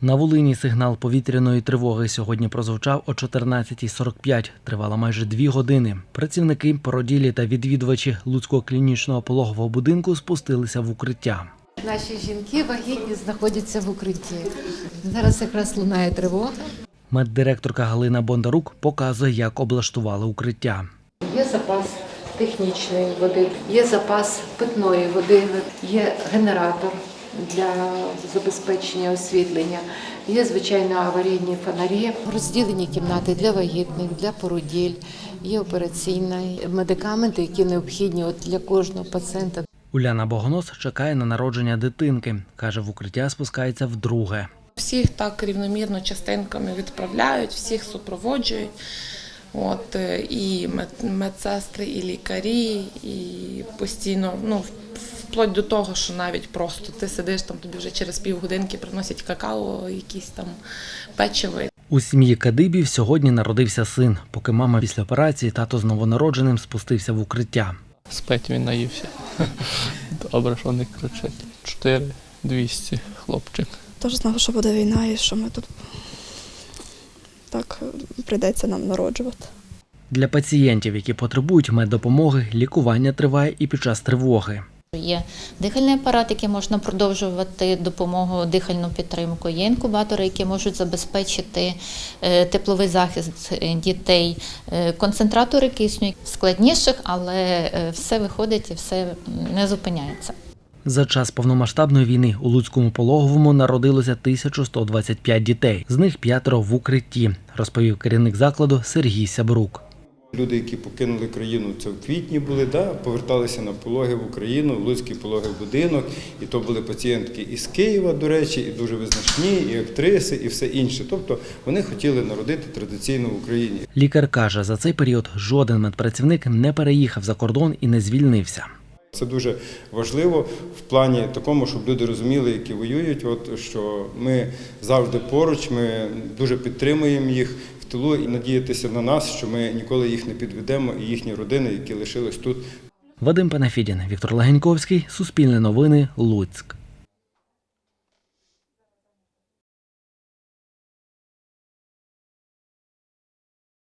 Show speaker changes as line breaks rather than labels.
На Волині сигнал повітряної тривоги сьогодні прозвучав о 14.45. Тривала майже дві години. Працівники, породілі та відвідувачі Луцького клінічного пологового будинку спустилися в укриття.
Наші жінки вагітні знаходяться в укритті. Зараз якраз лунає тривога.
Меддиректорка Галина Бондарук показує, як облаштували укриття.
Є запас технічної води, є запас питної води, є генератор для забезпечення освітлення, є звичайно аварійні фонарі, розділені кімнати для вагітних, для породіль, є операційна, медикаменти, які необхідні от для кожного пацієнта.
Уляна Богонос чекає на народження дитинки. Каже, в укриття спускається вдруге.
Всіх так рівномірно частинками відправляють, всіх супроводжують. От, е, і мед- медсестри, і лікарі, і постійно, ну, вплоть до того, що навіть просто ти сидиш там, тобі вже через півгодинки приносять какао, якісь там печиво.
У сім'ї Кадибів сьогодні народився син. Поки мама після операції, тато з новонародженим спустився в укриття.
Спить він наївся. Добре, що не кричить. Чотири, двісті, хлопчик.
Тож знав, що буде війна і що ми тут так прийдеться нам народжувати.
Для пацієнтів, які потребують меддопомоги, лікування триває і під час тривоги.
Є дихальний апарат, який можна продовжувати допомогу, дихальну підтримку. Є інкубатори, які можуть забезпечити е, тепловий захист дітей, е, концентратори кисню складніших, але е, все виходить і все не зупиняється.
За час повномасштабної війни у Луцькому пологовому народилося 1125 дітей. З них п'ятеро в укритті, розповів керівник закладу Сергій Сябрук.
Люди, які покинули країну, це в квітні були, да, поверталися на пологи в Україну, в Луцький пологовий будинок. І то були пацієнтки із Києва, до речі, і дуже визначні, і актриси, і все інше. Тобто вони хотіли народити традиційно в Україні.
Лікар каже, за цей період жоден медпрацівник не переїхав за кордон і не звільнився.
Це дуже важливо в плані такому, щоб люди розуміли, які воюють, от що ми завжди поруч, ми дуже підтримуємо їх тилу і надіятися на нас, що ми ніколи їх не підведемо, і їхні родини, які лишились тут,
Вадим Панафідін, Віктор Легеньковський, Суспільне новини, Луцьк.